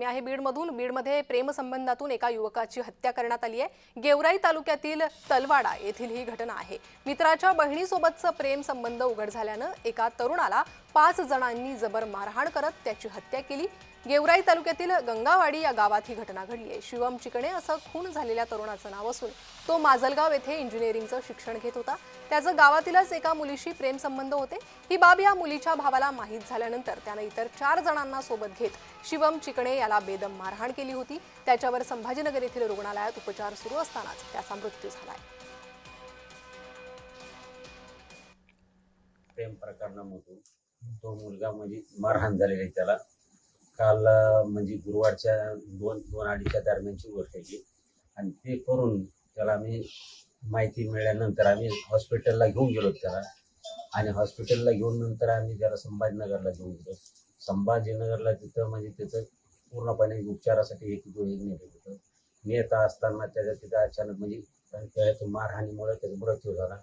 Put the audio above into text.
बातमी आहे बीडमधून. बीडमध्ये प्रेमसंबंधातून एका युवकाची हत्या करण्यात आली आहे. गेवराई तालुक्यातील तलवाडा येथील ही घटना आहे. मित्राच्या बहिणीसोबतचं प्रेम संबंध उघड झाल्यानं एका तरुणाला पाच जणांनी जबर मारहाण करत त्याची हत्या केली. गेवराई तालुक्यातील गंगावाडी या गावात ही घटना घडली आहे. शिवम चिकणे असं खून झालेल्या तरुणाचं नाव असून तो माजलगाव येथे इंजिनिअरिंगचं शिक्षण घेत होता. त्याचं गावातीलच एका मुलीशी प्रेमसंबंध होते. ही बाब या मुलीच्या भावाला माहीत झाल्यानंतर त्यानं इतर चार जणांना सोबत घेत शिवम चिकणे याला बेदम मारहाण केली होती. त्याच्यावर संभाजीनगर येथील रुग्णालयात उपचार सुरू असतानाच त्याचा मृत्यू झालाय प्रेम प्रकरणामधून तो मुलगा म्हणजे मारहाण झालेला आहे त्याला. काल म्हणजे गुरुवारच्या दोन दोन अडीचच्या दरम्यानची गोष्ट आहे आणि ते करून त्याला आम्ही माहिती मिळाल्यानंतर आम्ही हॉस्पिटलला घेऊन गेलो त्याला. आणि हॉस्पिटलला घेऊन नंतर आम्ही त्याला संभाजीनगरला घेऊन गेलो. संभाजीनगरला तिथं म्हणजे त्याचं पूर्णपणे उपचारासाठी एक नेलं होतं. नेता असताना त्याच्या तिथं अचानक म्हणजे त्याच्या मारहाणीमुळे त्याचा मृत्यू झाला.